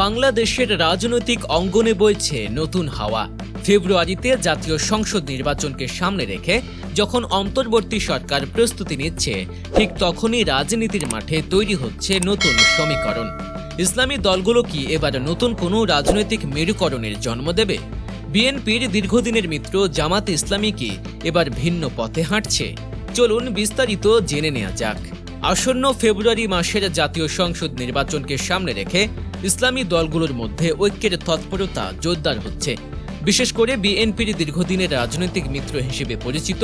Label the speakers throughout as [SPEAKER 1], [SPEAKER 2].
[SPEAKER 1] বাংলাদেশের রাজনৈতিক অঙ্গনে বইছে নতুন হাওয়া। ফেব্রুয়ারিতে জাতীয় সংসদ নির্বাচনকে সামনে রেখে যখন অন্তর্বর্তী সরকার প্রস্তুতি নিচ্ছে, ঠিক তখনই রাজনীতির মাঠে তৈরি হচ্ছে নতুন সমীকরণ। ইসলামী দলগুলো কি এবার নতুন কোনো রাজনৈতিক মেরুকরণের জন্ম দেবে? বিএনপির দীর্ঘদিনের মিত্র জামাত ইসলামী কি এবার ভিন্ন পথে হাঁটছে? চলুন বিস্তারিত জেনে নেওয়া যাক। আসন্ন ফেব্রুয়ারি মাসের জাতীয় সংসদ নির্বাচনকে সামনে রেখে ইসলামী দলগুলোর মধ্যে ঐক্যের তৎপরতা জোরদার হচ্ছে। বিশেষ করে বিএনপির দীর্ঘদিনের রাজনৈতিক মিত্র হিসেবে পরিচিত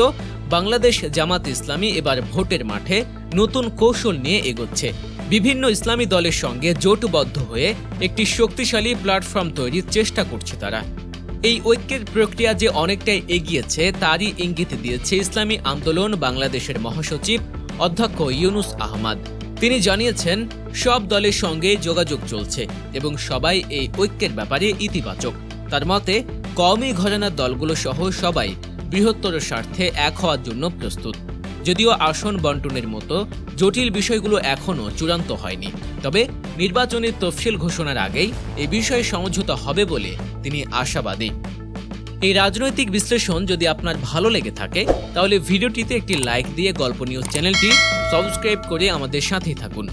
[SPEAKER 1] বাংলাদেশ জামাত ইসলামী এবার ভোটের মাঠে নতুন কৌশল নিয়ে এগোচ্ছে। বিভিন্ন ইসলামী দলের সঙ্গে জোটবদ্ধ হয়ে একটি শক্তিশালী প্ল্যাটফর্ম তৈরির চেষ্টা করছে তারা। এই ঐক্যের প্রক্রিয়া যে অনেকটাই এগিয়েছে, তারই ইঙ্গিত দিয়েছে ইসলামী আন্দোলন বাংলাদেশের মহাসচিব অধ্যক্ষ ইউনুস আহমাদ। তিনি জানিয়েছেন, সব দলের সঙ্গে যোগাযোগ চলছে এবং সবাই এই ঐক্যের ব্যাপারে ইতিবাচক। তার মতে কমই ঘরানার দলগুলো সহ সবাই বৃহত্তর স্বার্থে এক হওয়ার জন্য প্রস্তুত। যদিও আসন বন্টনের মতো জটিল বিষয়গুলো এখনও চূড়ান্ত হয়নি। তবে নির্বাচনের তফসিল ঘোষণার আগেই এই বিষয়ে সমঝোতা হবে বলে তিনি আশাবাদী। এই রাজনৈতিক বিশ্লেষণ যদি আপনার ভালো লেগে থাকে, তাহলে ভিডিওটিতে একটি লাইক দিয়ে গল্প নিউজ চ্যানেলটি সাবস্ক্রাইব করে আমাদের সাথেই থাকুন।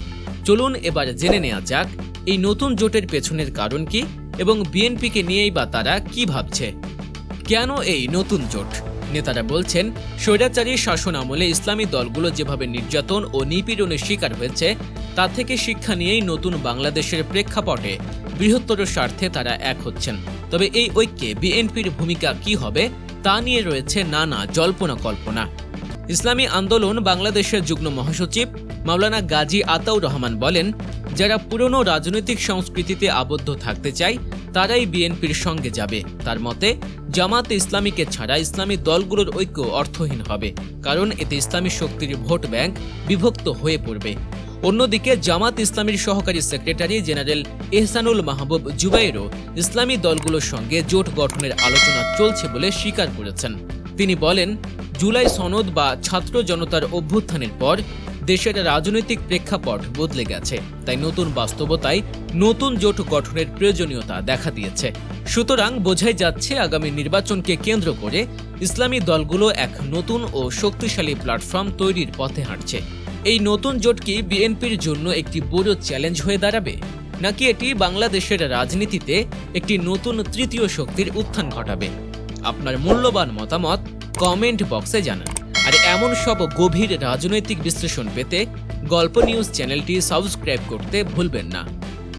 [SPEAKER 1] চলুন এবার জেনে নেওয়া যাক, এই নতুন জোটের পেছনের কারণ কি এবং বিএনপিকে নিয়েই বা তারা কি ভাবছে? কেন এই নতুন জোট? নেতারা বলছেন, স্বৈরাচারী শাসন আমলে ইসলামী দলগুলো যেভাবে নির্যাতন ও নিপীড়নের শিকার হয়েছে, তা থেকে শিক্ষা নিয়েই নতুন বাংলাদেশের প্রেক্ষাপটে বৃহত্তর স্বার্থে তারা এক হচ্ছেন। তবে এই ঐক্যে বিএনপির ভূমিকা কি হবে, তা নিয়ে রয়েছে নানা জল্পনা কল্পনা ইসলামী আন্দোলন বাংলাদেশের যুগ্ম মহাসচিব মাওলানা গাজী আতাউর রহমান বলেন, যারা পুরনো রাজনৈতিক সংস্কৃতিতে আবদ্ধ থাকতে চায়, তারাই বিএনপির সঙ্গে যাবে। তার মতে, জামাত ইসলামীকে ছাড়া ইসলামী দলগুলোর ঐক্য অর্থহীন হবে, কারণ এতে ইসলামী শক্তির ভোট ব্যাংক বিভক্ত হয়ে পড়বে। অন্যদিকে, জামাত ইসলামীর সহকারী সেক্রেটারি জেনারেল এহসানুল মাহবুব জুবাইরও ইসলামী দলগুলোর সঙ্গে জোট গঠনের আলোচনা চলছে বলে স্বীকার করেছেন। তিনি বলেন, জুলাই সনদ বা ছাত্র জনতার অভ্যুত্থানের পর দেশের রাজনৈতিক প্রেক্ষাপট বদলে গেছে। তাই নতুন বাস্তবতায় নতুন জোট গঠনের প্রয়োজনীয়তা দেখা দিয়েছে। সুতরাং বোঝাই যাচ্ছে আগামী নির্বাচনকে কেন্দ্র করে ইসলামী দলগুলো এক নতুন ও শক্তিশালী প্ল্যাটফর্ম তৈরির পথে হাঁটছে। এই নতুন জোট কি বিএনপির জন্য একটি বড় চ্যালেঞ্জ হয়ে দাঁড়াবে? নাকি এটি বাংলাদেশের রাজনীতিতে একটি নতুন তৃতীয় শক্তির উত্থান ঘটাবে? আপনার মূল্যবান মতামত কমেন্ট বক্সে জানান। আর এমন সব গভীর রাজনৈতিক বিশ্লেষণ পেতে গল্প নিউজ চ্যানেলটি সাবস্ক্রাইব করতে ভুলবেন না।